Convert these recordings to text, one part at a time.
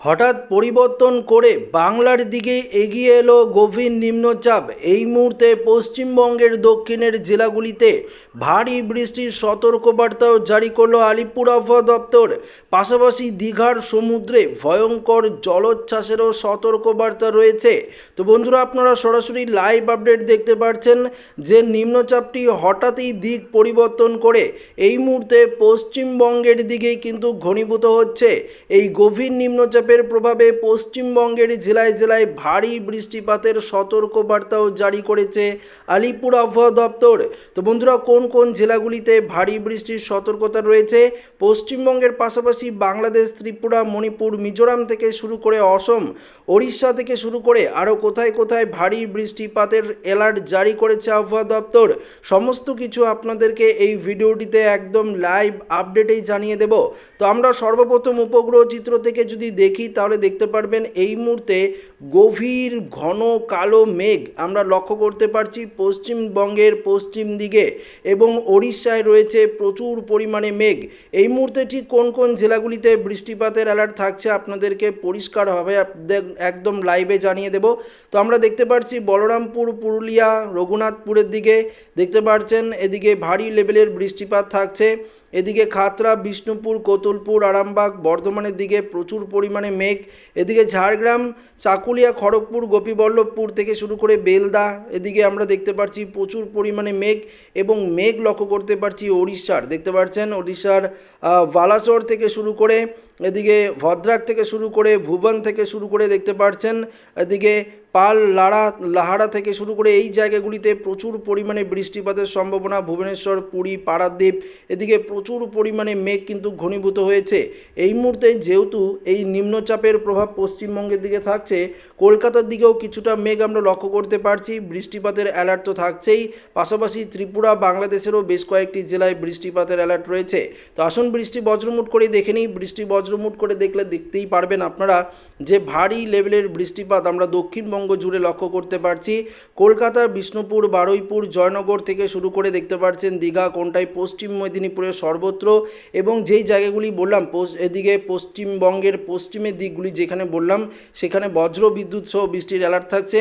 হঠাৎ পরিবর্তন করে বাংলার দিকে এগিয়ে এলো গভীর নিম্নচাপ। এই মুহূর্তে পশ্চিমবঙ্গের দক্ষিণের জেলাগুলিতে ভারী বৃষ্টির সতর্কবার্তাও জারি করল আলিপুর আবহাওয়া দপ্তর। পাশাপাশি দীঘার সমুদ্রে ভয়ঙ্কর জলোচ্ছ্বাসেরও সতর্কবার্তা রয়েছে। তো বন্ধুরা, আপনারা সরাসরি লাইভ আপডেট দেখতে পাচ্ছেন যে নিম্নচাপটি হঠাৎই দিক পরিবর্তন করে এই মুহূর্তে পশ্চিমবঙ্গের দিকেই কিন্তু ঘনীভূত হচ্ছে। এই গভীর নিম্নচাপের প্রভাবে পশ্চিমবঙ্গের জেলায় জেলায় ভারী বৃষ্টিপাতের সতর্কবার্তাও জারি করেছে আলিপুর আবহাওয়া দপ্তর। তো বন্ধুরা, কোন কোন জেলাগুলিতে ভারী বৃষ্টির সতর্কতা রয়েছে? পশ্চিমবঙ্গের পাশাপাশি বাংলাদেশ, ত্রিপুরা, মণিপুর, মিজোরাম থেকে শুরু করে অসম, ওড়িশা থেকে শুরু করে আরও কোথায় কোথায় ভারী বৃষ্টিপাতের অ্যালার্ট জারি করেছে আবহাওয়া দপ্তর। সমস্ত কিছু আপনাদেরকে এই ভিডিওটিতে একদম লাইভ আপডেটেই জানিয়ে দেব। তো আমরা সর্বপ্রথম উপগ্রহ চিত্র থেকে যদি দেখি তাহলে দেখতে পারবেন এই মুহূর্তে গভীর, ঘন, কালো মেঘ আমরা লক্ষ্য করতে পারছি পশ্চিমবঙ্গের পশ্চিম দিকে এবং ওড়িশায় রয়েছে প্রচুর পরিমাণে মেঘ। এই মুহূর্তে ঠিক কোন কোন জেলাগুলিতে বৃষ্টিপাতের অ্যালার্ট থাকছে আপনাদেরকে পরিষ্কারভাবে আপদে- একদম লাইভে জানিয়ে দেব। তো আমরা দেখতে পাচ্ছি বলরামপুর, পুরুলিয়া, রঘুনাথপুরের দিকে। দেখতে পাচ্ছেন এদিকে ভারী লেভেলের বৃষ্টিপাত থাকছে। এদিকে খাতরা, বিষ্ণুপুর, কোতুলপুর, আরামবাগ, বর্ধমানের দিকে প্রচুর পরিমাণে মেঘ। এদিকে ঝাড়গ্রাম, চাকুলিয়া, খড়গপুর, গোপীবল্লভপুর থেকে শুরু করে বেলদা, এদিকে আমরা দেখতে পাচ্ছি প্রচুর পরিমাণে মেঘ এবং মেঘ লক্ষ্য করতে পারছি ওড়িশার। দেখতে পাচ্ছেন ওড়িশার বালাসোর থেকে শুরু করে, এদিকে ভদ্রাক থেকে শুরু করে, ভুবন থেকে শুরু করে দেখতে পাচ্ছেন, এদিকে পাল, লাড়া লাহারা থেকে শুরু করে এই জায়গাগুলিতে প্রচুর পরিমাণে বৃষ্টিপাতের সম্ভাবনা। ভুবনেশ্বর, পুরী পারাদ্বীপ এদিকে প্রচুর পরিমাণে মেঘ কিন্তু ঘনীভূত হয়েছে। এই মুহূর্তে যেহেতু এই নিম্নচাপের প্রভাব পশ্চিমবঙ্গের দিকে থাকছে, কলকাতার দিকেও কিছুটা মেঘ আমরা লক্ষ্য করতে পারছি। বৃষ্টিপাতের অ্যালার্ট তো থাকছেই। পাশাপাশি ত্রিপুরা, বাংলাদেশেরও বেশ কয়েকটি জেলায় বৃষ্টিপাতের অ্যালার্ট রয়েছে। তো আসুন বৃষ্টি বজ্রমুট করে দেখে নিই। বৃষ্টি বজ্রমুট করে দেখলে দেখতেই পারবেন আপনারা যে ভারী লেভেলের বৃষ্টিপাত আমরা দক্ষিণবঙ্গ জুড়ে লক্ষ্য করতে পারছি। কলকাতা, বিষ্ণুপুর, বারুইপুর, জয়নগর থেকে শুরু করে দেখতে পাচ্ছেন দীঘা কোনটায় পশ্চিম মেদিনীপুরের সর্বত্র এবং যেই জায়গাগুলি বললাম এদিকে পশ্চিমবঙ্গের পশ্চিমের দিকগুলি যেখানে বললাম, সেখানে বজ্র বিদ্যুৎ সহ বৃষ্টির অ্যালার্ট থাকছে।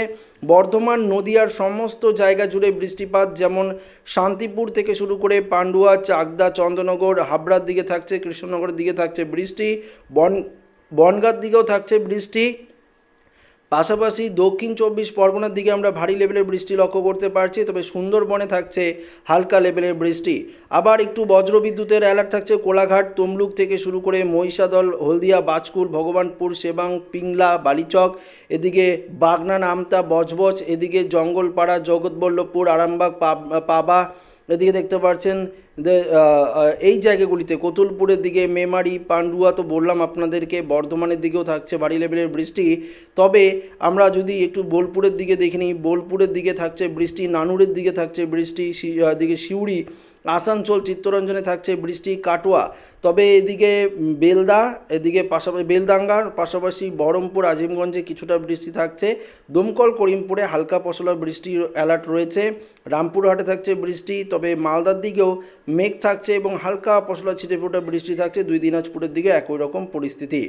বর্ধমান, নদিয়ার সমস্ত জায়গা জুড়ে বৃষ্টিপাত, যেমন শান্তিপুর থেকে শুরু করে পান্ডুয়া, চাকদা চন্দ্রনগর হাবড়ার দিকে থাকছে, কৃষ্ণনগরের দিকে থাকছে বৃষ্টি, বন বনগাঁর দিকেও থাকছে বৃষ্টি। পাশাপাশি দক্ষিণ চব্বিশ পরগনার দিকে আমরা ভারী লেভেলের বৃষ্টি লক্ষ্য করতে পারছি, তবে সুন্দরবনে থাকছে হালকা লেভেলের বৃষ্টি। আবার একটু বজ্রবিদ্যুতের অ্যালার্ট থাকছে কোলাঘাট, তমলুক থেকে শুরু করে মহিষাদল, হলদিয়া বাজকুল ভগবানপুর, সেবাং, পিংলা, বালিচক, এদিকে বাগনান আমতা বজবজ, এদিকে জঙ্গলপাড়া, জগৎবল্লভপুর, আরামবাগ, পাব- এদিকে দেখতে পাচ্ছেন এই জায়গাগুলিতে কোতুলপুরের দিকে মেমারি, পান্ডুয়া তো বললাম আপনাদেরকে, বর্ধমানের দিকেও থাকছে ভারী লেভেলের বৃষ্টি। তবে আমরা যদি একটু বোলপুরের দিকে দেখে নিই, বোলপুরের দিকে থাকছে বৃষ্টি, নানুরের দিকে থাকছে বৃষ্টি দিকে সিউড়ি, আসানসোল, চিত্তরঞ্জনে থাকছে বৃষ্টি, কাটোয়া। তবে এদিকে বেলদা, এদিকে পাশাপাশি বেলদাঙ্গার, পাশাপাশি বহরমপুর, আজিমগঞ্জে কিছুটা বৃষ্টি থাকছে। দমকল, করিমপুরে হালকা পশলা বৃষ্টির অ্যালার্ট রয়েছে। রামপুরহাটে থাকছে বৃষ্টি, তবে মালদার দিকেও মেঘ থাকছে এবং হালকা পশলা ছিটে ফোটা বৃষ্টি থাকছে। দুই দিনাজপুরের দিকে একই রকম পরিস্থিতি।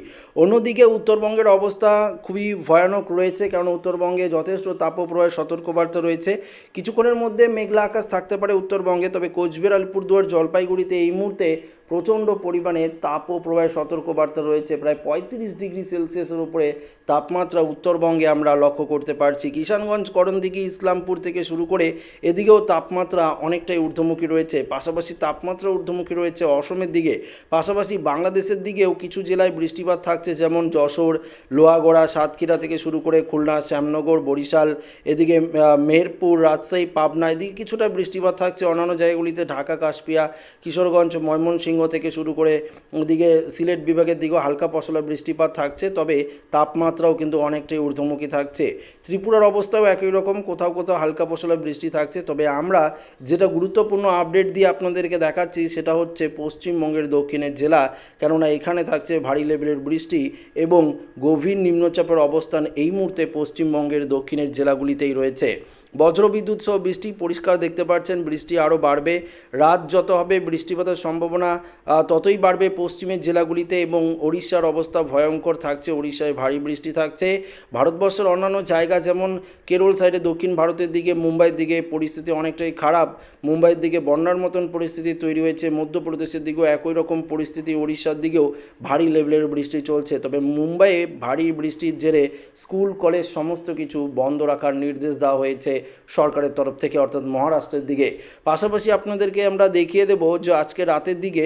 অন্যদিকে উত্তরবঙ্গের অবস্থা খুবই ভয়ানক রয়েছে, কারণ উত্তরবঙ্গে যথেষ্ট তাপপ্রবাহের সতর্কবার্তা রয়েছে। কিছুক্ষণের মধ্যে মেঘলা আকাশ থাকতে পারে উত্তরবঙ্গে, তবে কোচবিহার, আলিপুরদুয়ার, জলপাইগুড়িতে এই মুহূর্তে প্রচণ্ড পরিমাণে তাপপ্রবাহের সতর্কবার্তা রয়েছে। প্রায় পঁয়ত্রিশ ডিগ্রি সেলসিয়াসের উপরে তাপমাত্রা উত্তরবঙ্গে আমরা লক্ষ্য করতে পারছি। কিষানগঞ্জ, করণদিঘি, ইসলামপুর থেকে শুরু করে এদিকেও তাপমাত্রা অনেকটাই ঊর্ধ্বমুখী রয়েছে। পাশাপাশি তাপমাত্রা ঊর্ধ্বমুখী রয়েছে অসমের দিকে। পাশাপাশি বাংলাদেশের দিকেও কিছু জেলায় বৃষ্টিপাত থাকছে, যেমন যশোর, লোহাগড়া, সাতক্ষীরা থেকে শুরু করে খুলনা, শ্যামনগর, বরিশাল, এদিকে মেহেরপুর, রাজশাহী, পাবনা, এদিকে কিছুটা বৃষ্টিপাত থাকছে। অন্যান্য জায়গাগুলিতে ঢাকা, কাশপিয়া, কিশোরগঞ্জ, ময়মনসিংহ থেকে শুরু করে ওদিকে সিলেট বিভাগের দিকেও হালকা পশলা বৃষ্টিপাত থাকছে, তবে তাপমাত্রাও কিন্তু অনেকটাই ঊর্ধ্বমুখী থাকছে। ত্রিপুরার অবস্থাও একই রকম, কোথাও কোথাও হালকা পশলা বৃষ্টি থাকছে, তবে আমরা যেটা গুরুত্বপূর্ণ আপডেট দিয়ে আপনাদেরকে দেখাচ্ছি সেটা হচ্ছে পশ্চিমবঙ্গের দক্ষিণের জেলা, কেননা এখানে থাকছে ভারী লেভেলের বৃষ্টি এবং গভীর নিম্নচাপের অবস্থান এই মুহূর্তে পশ্চিমবঙ্গের দক্ষিণের জেলাগুলিতেই রয়েছে। বজ্রবিদ্যুৎ সহ বৃষ্টি পরিষ্কার দেখতে পাচ্ছেন, বৃষ্টি আরও বাড়বে। রাত যত হবে, বৃষ্টিপাতের সম্ভাবনা ততই বাড়বে পশ্চিমের জেলাগুলিতে এবং ওড়িশার অবস্থা ভয়ঙ্কর থাকছে। ওড়িশায় ভারী বৃষ্টি থাকছে। ভারতবর্ষের অন্যান্য জায়গা যেমন কেরল সাইডে দক্ষিণ ভারতের দিকে, মুম্বাইয়ের দিকে পরিস্থিতি অনেকটাই খারাপ। মুম্বাইয়ের দিকে বন্যার মতন পরিস্থিতি তৈরি হয়েছে। মধ্যপ্রদেশের দিকেও একই রকম পরিস্থিতি, ওড়িশার দিকেও ভারী লেভেলের বৃষ্টি চলছে। তবে মুম্বাইয়ে ভারী বৃষ্টির জেরে স্কুল, কলেজ সমস্ত কিছু বন্ধ রাখার নির্দেশ দেওয়া হয়েছে। সরকারের তরফ থেকে, অর্থাৎ মহারাষ্ট্রের দিকে। পাশাপাশি আপনাদেরকে আমরা দেখিয়ে দেবো যে আজকে রাতের দিকে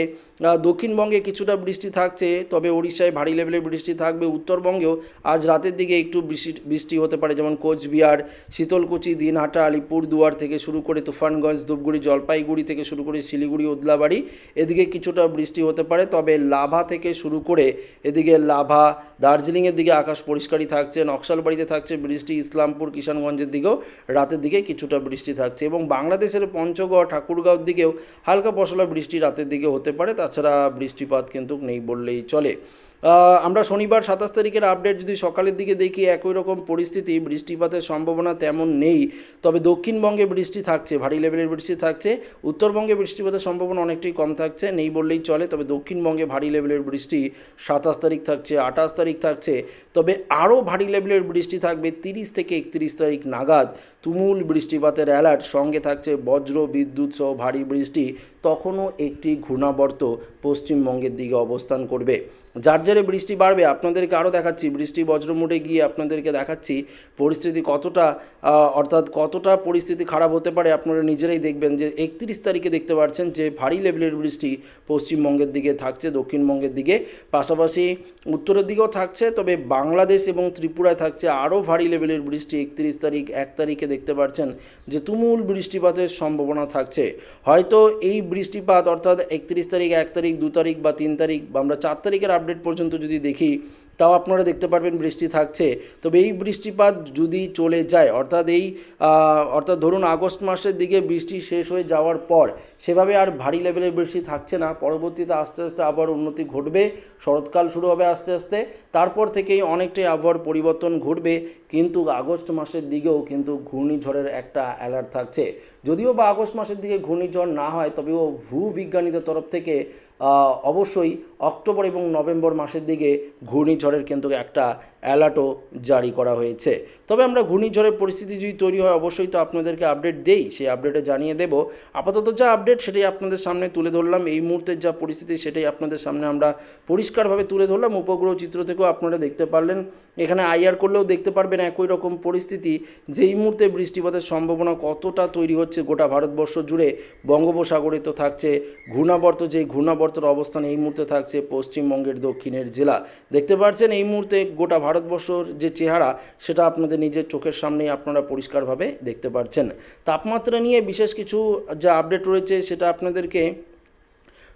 দক্ষিণবঙ্গে কিছুটা বৃষ্টি থাকছে, তবে ওড়িশায় ভারী লেভেলের বৃষ্টি থাকবে। উত্তরবঙ্গেও আজ রাতের দিকে একটু বৃষ্টি বৃষ্টি হতে পারে, যেমন কোচবিহার, শীতলকুচি, দিনহাটা, আলিপুরদুয়ার থেকে শুরু করে তুফানগঞ্জ, ধূপগুড়ি, জলপাইগুড়ি থেকে শুরু করে শিলিগুড়ি ওদলাবাড়ি এদিকে কিছুটা বৃষ্টি হতে পারে, তবে লাভা থেকে শুরু করে এদিকে লাভা, দার্জিলিংয়ের দিকে আকাশ পরিষ্কারই থাকছে, নকশালবাড়িতে থাকছে বৃষ্টি, ইসলামপুর, কিষানগঞ্জের দিকেও রাতের দিকে কিছুটা বৃষ্টি থাকছে। এবং বাংলাদেশের পঞ্চগড়, ঠাকুরগাঁওর দিকেও হালকা পশলা বৃষ্টি রাতের দিকে হতে পারে তাছাড়া বৃষ্টিপাত কিন্তু নেই বললেই চলে। আমরা শনিবার সাতাশ তারিখের আপডেট যদি সকালের দিকে দেখি, একই রকম পরিস্থিতি, বৃষ্টিপাতের সম্ভাবনা তেমন নেই। তবে দক্ষিণবঙ্গে বৃষ্টি থাকছে, ভারী লেভেলের বৃষ্টি থাকছে। উত্তরবঙ্গে বৃষ্টিপাতের সম্ভাবনা অনেকটাই কম থাকছে, নেই বললেই চলে। তবে দক্ষিণবঙ্গে ভারী লেভেলের বৃষ্টি সাতাশ তারিখ থাকছে, আঠাশ তারিখ থাকছে। তবে আরও ভারী লেভেলের বৃষ্টি থাকবে তিরিশ থেকে একত্রিশ তারিখ নাগাদ। তুমুল বৃষ্টিপাতের অ্যালার্ট সঙ্গে থাকছে বজ্র, বিদ্যুৎ সহ ভারী বৃষ্টি। তখনও একটি ঘূর্ণাবর্ত পশ্চিমবঙ্গের দিকে অবস্থান করবে। যার জেরে বৃষ্টি বাড়বে, আপনাদেরকে আরও দেখাচ্ছি। বৃষ্টি বজ্রমুটে গিয়ে আপনাদেরকে দেখাচ্ছি পরিস্থিতি কতটা অর্থাৎ কতটা পরিস্থিতি খারাপ হতে পারে। আপনারা নিজেরাই দেখবেন যে একত্রিশ তারিখে দেখতে পাচ্ছেন যে ভারী লেভেলের বৃষ্টি পশ্চিমবঙ্গের দিকে থাকছে, দক্ষিণবঙ্গের দিকে। পাশাপাশি উত্তরের দিকেও থাকছে, তবে বাংলাদেশ এবং ত্রিপুরায় থাকছে আরও ভারী লেভেলের বৃষ্টি। একত্রিশ তারিখ, এক তারিখে দেখতে পাচ্ছেন যে তুমুল বৃষ্টিপাতের সম্ভাবনা থাকছে। হয়তো এই বৃষ্টিপাত, অর্থাৎ একত্রিশ তারিখ, এক তারিখ, দু তারিখ বা তিন তারিখ, বা আমরা চার তারিখের আপডেট পর্যন্ত যদি দেখি, তাও আপনারা দেখতে পারবেন বৃষ্টি থাকছে। তবে এই বৃষ্টিপাত যদি চলে যায়, অর্থাৎ এই অর্থাৎ ধরুন আগস্ট মাসের দিকে বৃষ্টি শেষ হয়ে যাওয়ার পর, সেভাবে আর ভারী লেভেলের বৃষ্টি থাকছে না। পরবর্তীতে আস্তে আস্তে আবার উন্নতি ঘটবে, শরৎকাল শুরু হবে আস্তে আস্তে। তারপর থেকেই অনেকটাই আবহাওয়ার পরিবর্তন ঘটবে। কিন্তু আগস্ট মাসের দিকেও কিন্তু ঘূর্ণিঝড়ের একটা অ্যালার্ট থাকছে। যদিও বা আগস্ট মাসের দিকে ঘূর্ণিঝড় না হয়, তবেও ভূবিজ্ঞানীদের তরফ থেকে অবশ্যই অক্টোবর এবং নভেম্বর মাসের দিকে ঘূর্ণিঝড়ের কিন্তু একটা অ্যালার্টও জারি করা হয়েছে। তবে আমরা ঘূর্ণিঝড়ের পরিস্থিতি যদি তৈরি হয়, অবশ্যই তো আপনাদেরকে আপডেট দেই, সেই আপডেটে জানিয়ে দেব। আপাতত যা আপডেট, সেটাই আপনাদের সামনে তুলে ধরলাম। এই মুহূর্তের যা পরিস্থিতি, সেটাই আপনাদের সামনে আমরা পরিষ্কারভাবে তুলে ধরলাম। উপগ্রহ চিত্র থেকেও আপনারা দেখতে পারলেন। এখানে আইআর করলেও দেখতে পারবেন একই রকম পরিস্থিতি। যে এই মুহূর্তে বৃষ্টিপাতের সম্ভাবনা কতটা তৈরি হচ্ছে, গোটা ভারতবর্ষ জুড়ে বঙ্গোপসাগরে তো থাকছে ঘূর্ণাবর্ত। যে ঘূর্ণাবর্তের অবস্থান এই মুহূর্তে থাকছে পশ্চিমবঙ্গের দক্ষিণের জেলা। দেখতে পাচ্ছেন এই মুহূর্তে গোটা ভারতবর্ষর যে চেহারা, সেটা আপনাদের নিজের চোখের সামনেই আপনারা পরিষ্কারভাবে দেখতে পাচ্ছেন তাপমাত্রা নিয়ে বিশেষ কিছু যা আপডেট রয়েছে, সেটা আপনাদেরকে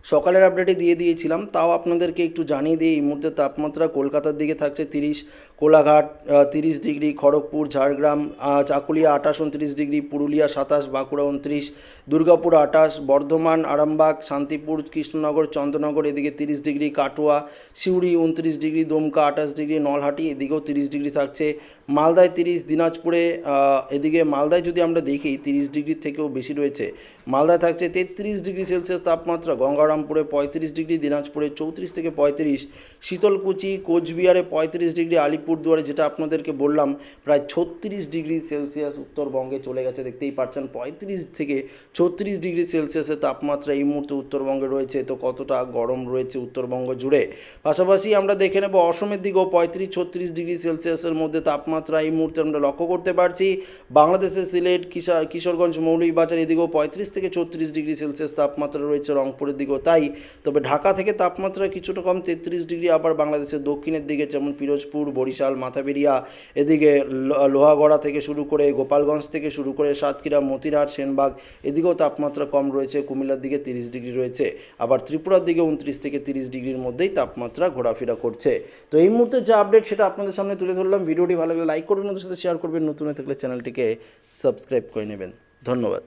সকালের আপডেটে দিয়ে দিয়েছিলাম, তাও আপনাদেরকে একটু জানিয়ে দিই, এই মুহূর্তে তাপমাত্রা কলকাতার দিকে থাকছে তিরিশ, কোলাঘাট তিরিশ ডিগ্রি, খড়গপুর, ঝাড়গ্রাম চাকুলিয়া আঠাশ, উনত্রিশ ডিগ্রি, পুরুলিয়া সাতাশ, বাঁকুড়া উনত্রিশ, দুর্গাপুর আঠাশ, বর্ধমান, আরামবাগ, শান্তিপুর, কৃষ্ণনগর, চন্দ্রনগর, এদিকে তিরিশ ডিগ্রি, কাটোয়া, সিউড়ি উনত্রিশ ডিগ্রি, দমকা আঠাশ ডিগ্রি, নলহাটি, এদিকেও তিরিশ ডিগ্রি থাকছে। মালদায় তিরিশ, দিনাজপুরে এদিকে মালদায় যদি আমরা দেখি, তিরিশ ডিগ্রির থেকেও বেশি রয়েছে। মালদায় থাকছে তেত্রিশ ডিগ্রি সেলসিয়াস তাপমাত্রা, গঙ্গারামপুরে পঁয়ত্রিশ ডিগ্রি, দিনাজপুরে চৌত্রিশ থেকে পঁয়ত্রিশ, শীতলকুচি, কোচবিহারে পঁয়ত্রিশ ডিগ্রি, আলিপুরদুয়ারে যেটা আপনাদেরকে বললাম, প্রায় ছত্রিশ ডিগ্রি সেলসিয়াস উত্তরবঙ্গে চলে গেছে। দেখতেই পাচ্ছেন, পঁয়ত্রিশ থেকে ছত্রিশ ডিগ্রি সেলসিয়াসের তাপমাত্রা এই মুহূর্তে উত্তরবঙ্গে রয়েছে। তো কতটা গরম রয়েছে উত্তরবঙ্গ জুড়ে? পাশাপাশি আমরা দেখে নেব, অসমের দিকেও পঁয়ত্রিশ, ছত্রিশ ডিগ্রি সেলসিয়াসের মধ্যে তাপমাত্রা এই মুহূর্তে আমরা লক্ষ্য করতে পারছি। বাংলাদেশের সিলেট, কিশা, কিশোরগঞ্জ, মৌলভীবাজার এদিকেও পঁয়ত্রিশ থেকে ছত্রিশ ডিগ্রি সেলসিয়াস তাপমাত্রা রয়েছে রংপুরের দিকেও তাই। তবে ঢাকা থেকে তাপমাত্রা কিছুটা কম, তেত্রিশ ডিগ্রি আবার বাংলাদেশের দক্ষিণের দিকে, যেমন পিরোজপুর, বরিশাল, মাথাবেরিয়া, এদিকে লোহাগড়া থেকে শুরু করে গোপালগঞ্জ থেকে শুরু করে সাতক্ষীরা, মতিরহাট, সেনবাগ এদিকেও তাপমাত্রা কম রয়েছে। কুমিল্লার দিকে তিরিশ ডিগ্রি রয়েছে। আবার ত্রিপুরার দিকে উনত্রিশ থেকে তিরিশ ডিগ্রির মধ্যেই তাপমাত্রা ঘোরাফেরা করছে। তো এই মুহূর্তে যা আপডেট সেটা আপনাদের সামনে তুলে ধরলাম। ভিডিওটি ভালো লাগলে লাইক করবেন ওদের সাথে শেয়ার করবেন নতুন হয়ে থাকলে চ্যানেলটিকে সাবস্ক্রাইব করে নেবেন। ধন্যবাদ।